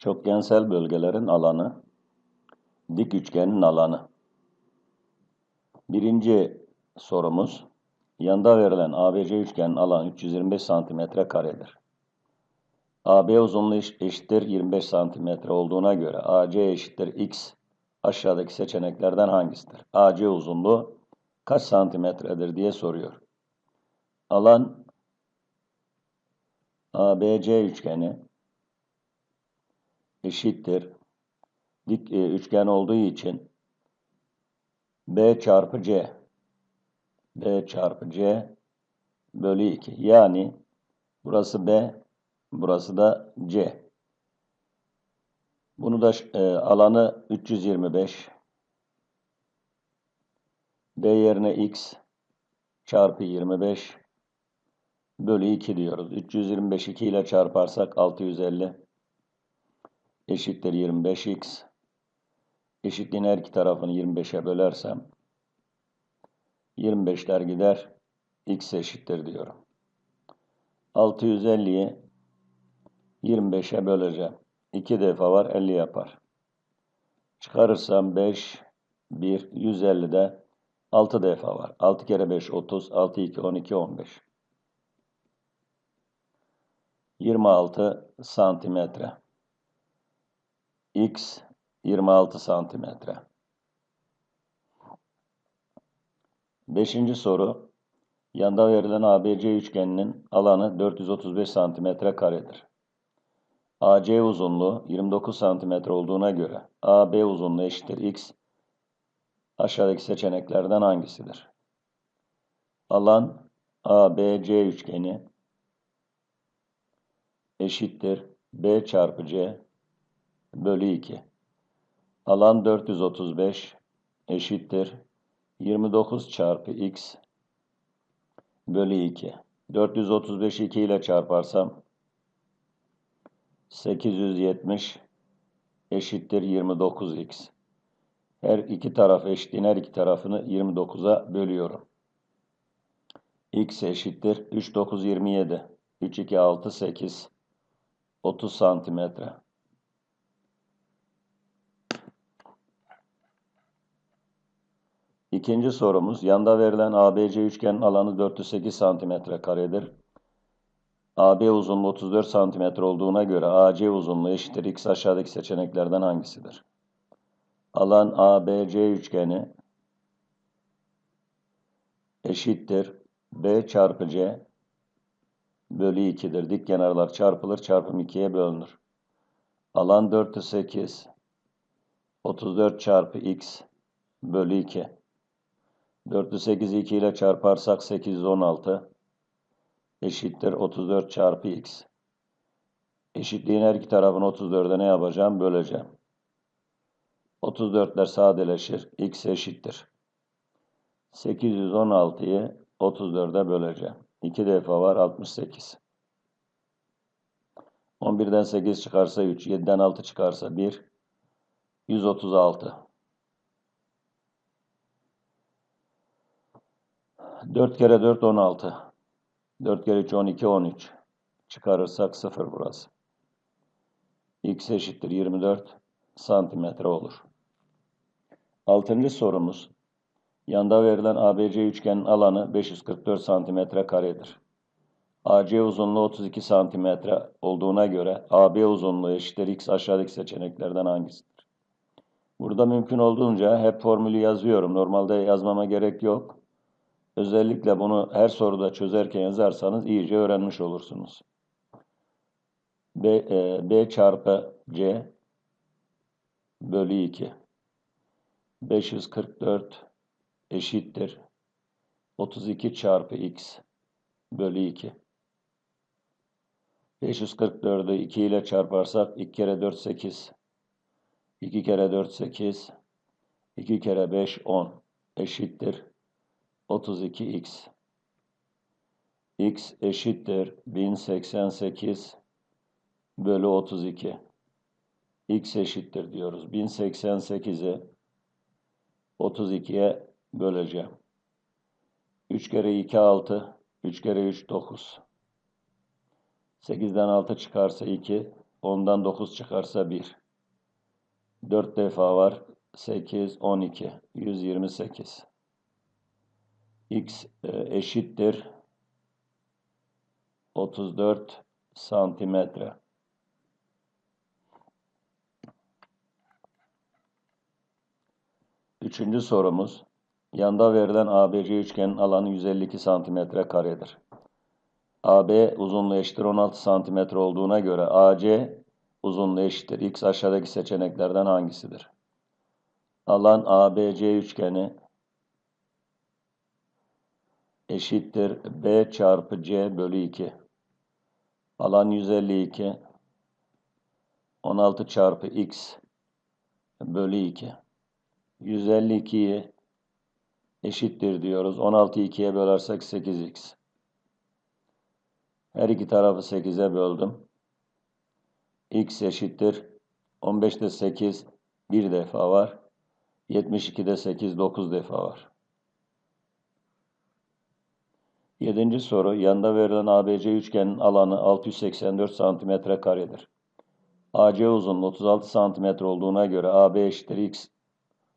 Çokgensel bölgelerin alanı, dik üçgenin alanı. Birinci sorumuz, yanda verilen ABC üçgenin alanı 325 santimetre karedir. AB uzunluğu eş- eşittir 25 santimetre olduğuna göre AC eşittir x aşağıdaki seçeneklerden hangisidir? AC uzunluğu kaç santimetredir diye soruyor. Alan ABC üçgeni eşittir. Dik e, üçgen olduğu için B çarpı C B çarpı C bölü 2. Yani burası B, burası da C. Bunu da e, alanı 325. B yerine x çarpı 25 bölü 2 diyoruz. 325 2 ile çarparsak 650 eşittir 25x. Eşitliğin her iki tarafını 25'e bölersem 25'ler gider. x eşittir diyorum. 650'yi 25'e böleceğim. 2 defa var 50 yapar. Çıkarırsam 5, 1, 150'de 6 defa var. 6 kere 5 30, 6 2 12 15. 26 santimetre. X 26 santimetre. Beşinci soru. Yanda verilen ABC üçgeninin alanı 435 santimetre karedir. AC uzunluğu 29 santimetre olduğuna göre AB uzunluğu eşittir x aşağıdaki seçeneklerden hangisidir? Alan ABC üçgeni eşittir B çarpı C bölü 2. Alan 435 eşittir 29 çarpı x bölü 2. 435'i 2 ile çarparsam 870 eşittir 29x. Her iki taraf eşitliğin her iki tarafını 29'a bölüyorum. x eşittir 3 9 27. 3 2 6 8 30 santimetre. İkinci sorumuz, yanda verilen ABC üçgenin alanı 408 santimetre karedir. AB uzunluğu 34 santimetre olduğuna göre AC uzunluğu eşittir x aşağıdaki seçeneklerden hangisidir? Alan ABC üçgeni eşittir B çarpı C bölü 2'dir. Dik kenarlar çarpılır, çarpım 2'ye bölünür. Alan 408 34 çarpı x bölü 2. 408'i 2 ile çarparsak 816 eşittir 34 çarpı x. Eşitliğin her iki tarafını 34'e ne yapacağım? Böleceğim. 34'ler sadeleşir. x eşittir. 816'yı 34'e böleceğim. 2 defa var 68. 11'den 8 çıkarsa 3, 7'den 6 çıkarsa 1, 136. 4 kere 4 16. 4 kere 3 12 13. Çıkarırsak 0 burası. X eşittir 24 santimetre olur. Altıncı sorumuz. Yanda verilen ABC üçgenin alanı 544 santimetre karedir. AC uzunluğu 32 santimetre olduğuna göre AB uzunluğu eşittir X aşağıdaki seçeneklerden hangisidir? Burada mümkün olduğunca hep formülü yazıyorum. Normalde yazmama gerek yok. Özellikle bunu her soruda çözerken yazarsanız iyice öğrenmiş olursunuz. B, e, B çarpı C bölü 2. 544 eşittir. 32 çarpı x bölü 2. 544'ü 2 ile çarparsak 2 kere 4 8. 2 kere 4 8. 2 kere 5 10 eşittir. 32x. x eşittir 1088 bölü 32. x eşittir diyoruz. 1088'i 32'ye böleceğim. 3 kere 2 6, 3 kere 3 9. 8'den 6 çıkarsa 2, 10'dan 9 çıkarsa 1. 4 defa var. 8, 12. 128. X e, eşittir 34 santimetre. Üçüncü sorumuz. Yanda verilen ABC üçgenin alanı 152 santimetre karedir. AB uzunluğu eşittir 16 santimetre olduğuna göre AC uzunluğu eşittir. X aşağıdaki seçeneklerden hangisidir? Alan ABC üçgeni eşittir B çarpı C bölü 2. Alan 152 16 çarpı X bölü 2. 152'yi eşittir diyoruz. 16'yı 2'ye bölersek 8x. Her iki tarafı 8'e böldüm. x eşittir. 15'te 8 bir defa var. 72'de 8 9 defa var. Yedinci soru. Yanda verilen ABC üçgenin alanı 684 santimetre karedir. AC uzunluğu 36 santimetre olduğuna göre AB eşittir x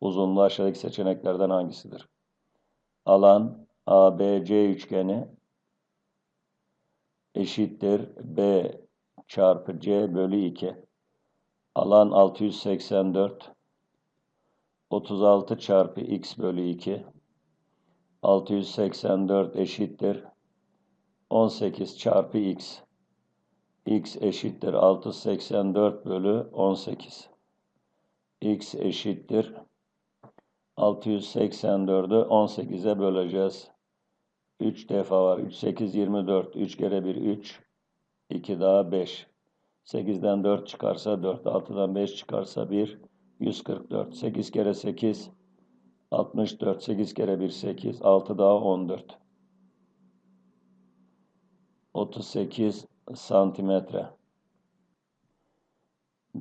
uzunluğu aşağıdaki seçeneklerden hangisidir? Alan ABC üçgeni eşittir B çarpı C bölü 2. Alan 684 36 çarpı x bölü 2 684 eşittir 18 çarpı x x eşittir 684 bölü 18 x eşittir 684'ü 18'e böleceğiz. 3 defa var. 3, 8, 24. 3 kere 1, 3. 2 daha 5. 8'den 4 çıkarsa 4. 6'dan 5 çıkarsa 1. 144. 8 kere 8. 64. 8 kere 1, 8. 6 daha 14. 38 santimetre.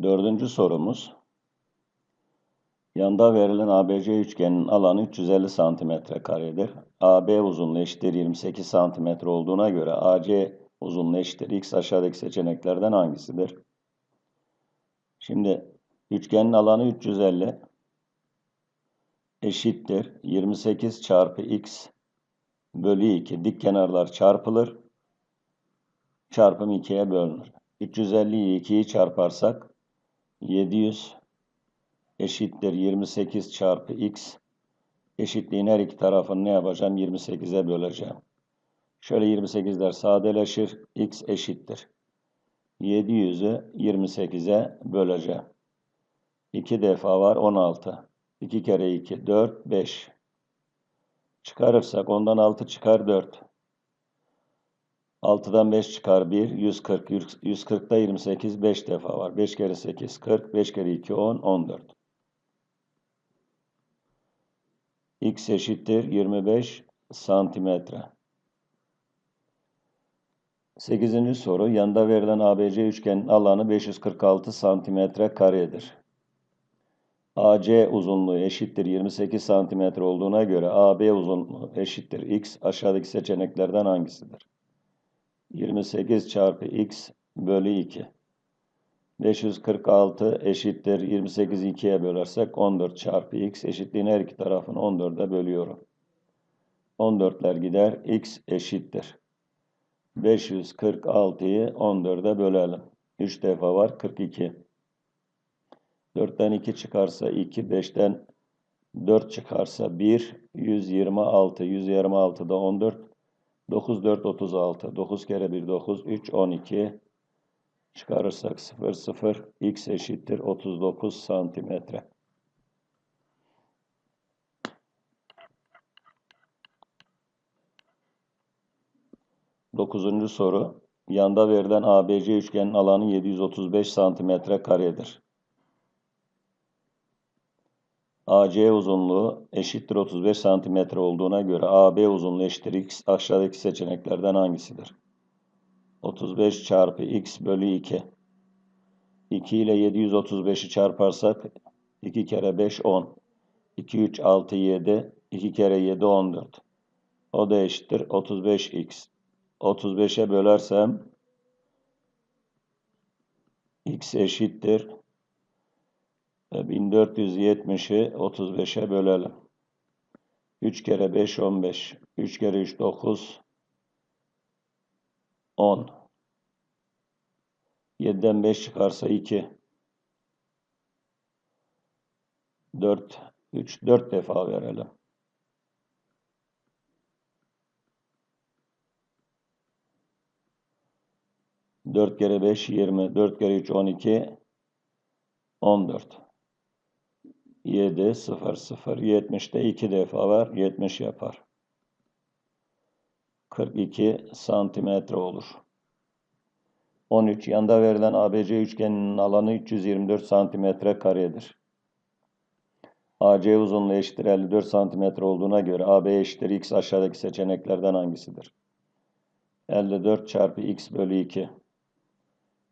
Dördüncü sorumuz. Yanda verilen ABC üçgenin alanı 350 santimetre karedir. AB uzunluğu eşittir 28 santimetre olduğuna göre AC uzunluğu eşittir x aşağıdaki seçeneklerden hangisidir? Şimdi üçgenin alanı 350 eşittir 28 çarpı x bölü 2 dik kenarlar çarpılır çarpım 2'ye bölünür. 350'yi 2'yi çarparsak 700 eşittir 28 çarpı x eşitliğin her iki tarafını ne yapacağım? 28'e böleceğim. Şöyle 28'ler sadeleşir. x eşittir. 700'ü 28'e böleceğim. 2 defa var 16. 2 kere 2 4 5. Çıkarırsak ondan 6 çıkar 4. 6'dan 5 çıkar 1, 140. 140'da 28 5 defa var. 5 kere 8 40, 5 kere 2 10, 14. x eşittir 25 santimetre. 8. soru. Yanda verilen ABC üçgenin alanı 546 santimetre karedir. AC uzunluğu eşittir 28 santimetre olduğuna göre AB uzunluğu eşittir x aşağıdaki seçeneklerden hangisidir? 28 çarpı x bölü 2. 546 eşittir 28'i 2'ye bölersek 14 çarpı x eşitliğin her iki tarafını 14'e bölüyorum. 14'ler gider x eşittir. 546'yı 14'e bölelim. 3 defa var 42. 4'ten 2 çıkarsa 2, 5'ten 4 çıkarsa 1, 126, 126'da 14, 9, 4, 36, 9 kere 1, 9, 3, 12, Çıkarırsak 0, 0, x eşittir 39 santimetre. Dokuzuncu soru. Yanda verilen ABC üçgenin alanı 735 santimetre karedir. AC uzunluğu eşittir 35 santimetre olduğuna göre AB uzunluğu eşittir x aşağıdaki seçeneklerden hangisidir? 35 çarpı x bölü 2. 2 ile 735'i çarparsak 2 kere 5 10. 2 3 6 7. 2 kere 7 14. O da eşittir 35x. 35'e bölersem x eşittir. E, 1470'i 35'e bölelim. 3 kere 5 15. 3 kere 3 9. 10. 7'den 5 çıkarsa 2. 4 3 4 defa verelim. Dört kere beş yirmi, dört kere üç on iki, on dört. Yedi, sıfır, sıfır. Yetmişte iki defa var, yetmiş yapar. Kırk iki santimetre olur. 13. Yanda verilen ABC üçgeninin alanı 324 santimetre karedir. AC uzunluğu eşittir 54 santimetre olduğuna göre AB eşittir x aşağıdaki seçeneklerden hangisidir? 54 çarpı x bölü 2.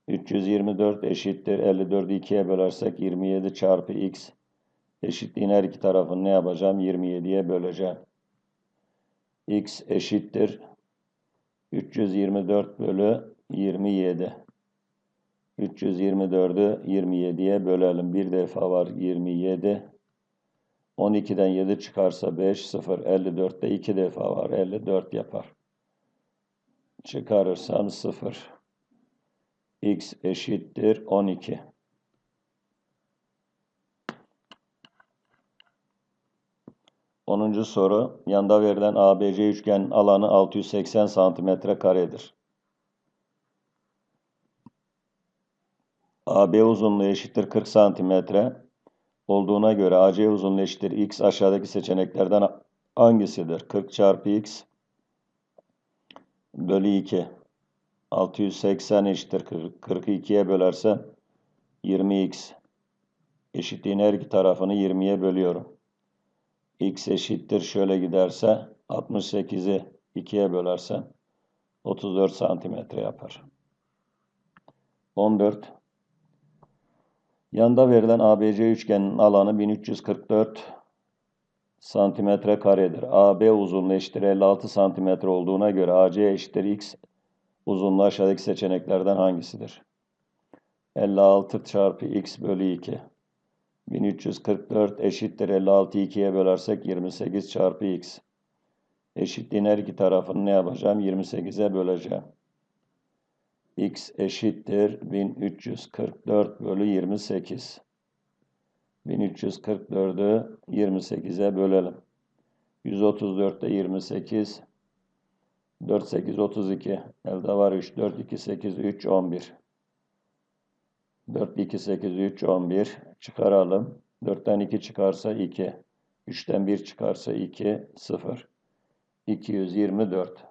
324 eşittir 54'ü 2'ye bölersek 27 çarpı x eşitliğin her iki tarafını ne yapacağım? 27'ye böleceğim. x eşittir 324 bölü 27. 324'ü 27'ye bölelim. Bir defa var 27. 12'den 7 çıkarsa 5, 0, 54'te 2 defa var. 54 yapar. Çıkarırsam 0. x eşittir 12. Onuncu soru. Yanda verilen ABC üçgenin alanı 680 santimetre karedir. AB uzunluğu eşittir 40 santimetre olduğuna göre AC uzunluğu eşittir x aşağıdaki seçeneklerden hangisidir? 40 çarpı x bölü 2. 680 eşittir 42'ye bölerse 20x eşitliğin her iki tarafını 20'ye bölüyorum. X eşittir şöyle giderse 68'i 2'ye bölerse 34 santimetre yapar. 14 Yanda verilen ABC üçgenin alanı 1344 santimetre karedir. AB uzunluğu eşittir 56 santimetre olduğuna göre AC eşittir x uzunluğu aşağıdaki seçeneklerden hangisidir? 56 çarpı x bölü 2. 1344 eşittir 56'yı 2'ye bölersek 28 çarpı x. Eşitliğin her iki tarafını ne yapacağım? 28'e böleceğim x eşittir 1344 bölü 28. 1344'ü 28'e bölelim. 134'te 28. 4, 8, 32. Elde var 3, 4, 2, 8, 3, 11. 4, 2, 8, 3, 11. Çıkaralım. 4'ten 2 çıkarsa 2. 3'ten 1 çıkarsa 2, 0. 224.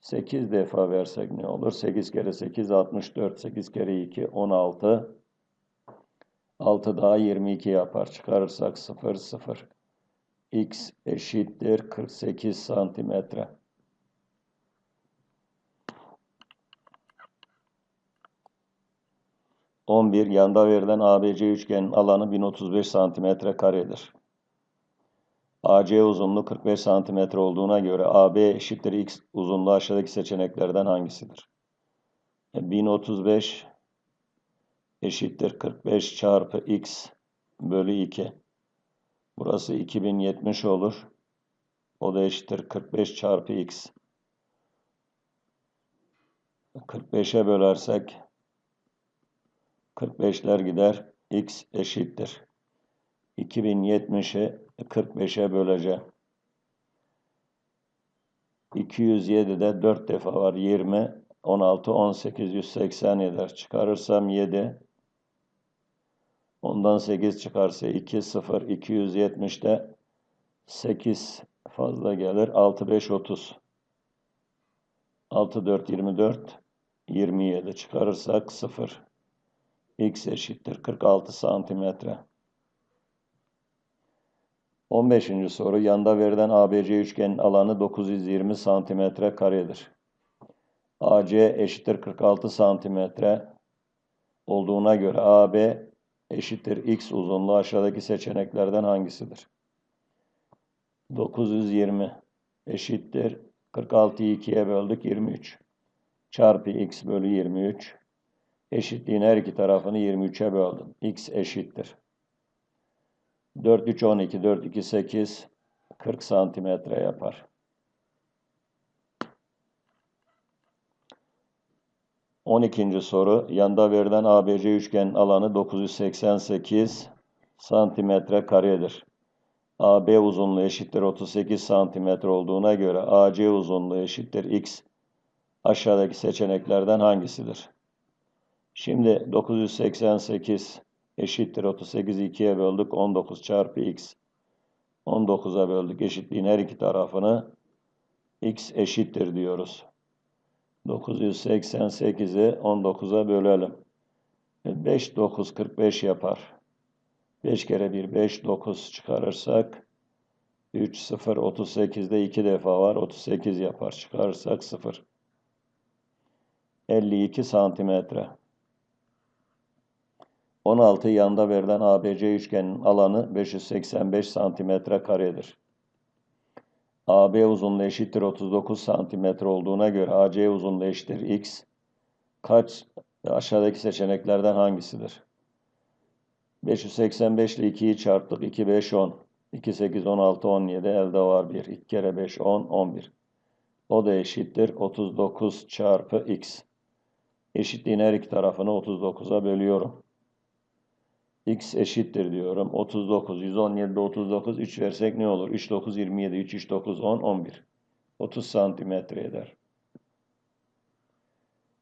8 defa versek ne olur? 8 kere 8 64. 8 kere 2 16. 6 daha 22 yapar. Çıkarırsak 0 0. X eşittir 48 santimetre. On bir yanda verilen ABC üçgenin alanı 1035 santimetre karedir. AC uzunluğu 45 cm olduğuna göre AB eşittir x uzunluğu aşağıdaki seçeneklerden hangisidir? 1035 e, eşittir 45 çarpı x bölü 2. Burası 2070 olur. O da eşittir 45 çarpı x. 45'e bölersek 45'ler gider. x eşittir. 2070'i 45'e böleceğim. 207'de 4 defa var. 20, 16, 18, 180 eder. Çıkarırsam 7. Ondan 8 çıkarsa 2, 0, 270'de 8 fazla gelir. 6, 5, 30. 6, 4, 24, 27 çıkarırsak 0. X eşittir 46 santimetre. 15. soru yanda verilen ABC üçgenin alanı 920 santimetre karedir. AC eşittir 46 santimetre olduğuna göre AB eşittir x uzunluğu aşağıdaki seçeneklerden hangisidir? 920 eşittir 46'yı 2'ye böldük 23 çarpı x bölü 23 Eşitliğin her iki tarafını 23'e böldüm. X eşittir. 4, 3, 12, 4, 2, 8, 40 santimetre yapar. 12. soru. Yanda verilen ABC üçgenin alanı 988 santimetre karedir. AB uzunluğu eşittir 38 santimetre olduğuna göre AC uzunluğu eşittir X. Aşağıdaki seçeneklerden hangisidir? Şimdi 988 eşittir 38'i 2'ye böldük 19 çarpı X. 19'a böldük eşitliğin her iki tarafını X eşittir diyoruz. 988'i 19'a bölelim. 5, 9, 45 yapar. 5 kere 1, 5, 9 çıkarırsak 3, 0, 38'de 2 defa var. 38 yapar. Çıkarırsak 0. 52 santimetre. 16 yanda verilen ABC üçgenin alanı 585 santimetre karedir. AB uzunluğu eşittir 39 santimetre olduğuna göre AC uzunluğu eşittir X. Kaç aşağıdaki seçeneklerden hangisidir? 585 ile 2'yi çarptık. 2, 5, 10. 2, 8, 16, 17. Elde var 1. 2 kere 5, 10, 11. O da eşittir. 39 çarpı X. Eşitliğin her iki tarafını 39'a bölüyorum. X eşittir diyorum. 39, 117'de 39, 3 versek ne olur? 3, 9, 27, 3, 3, 9, 10, 11. 30 santimetre eder.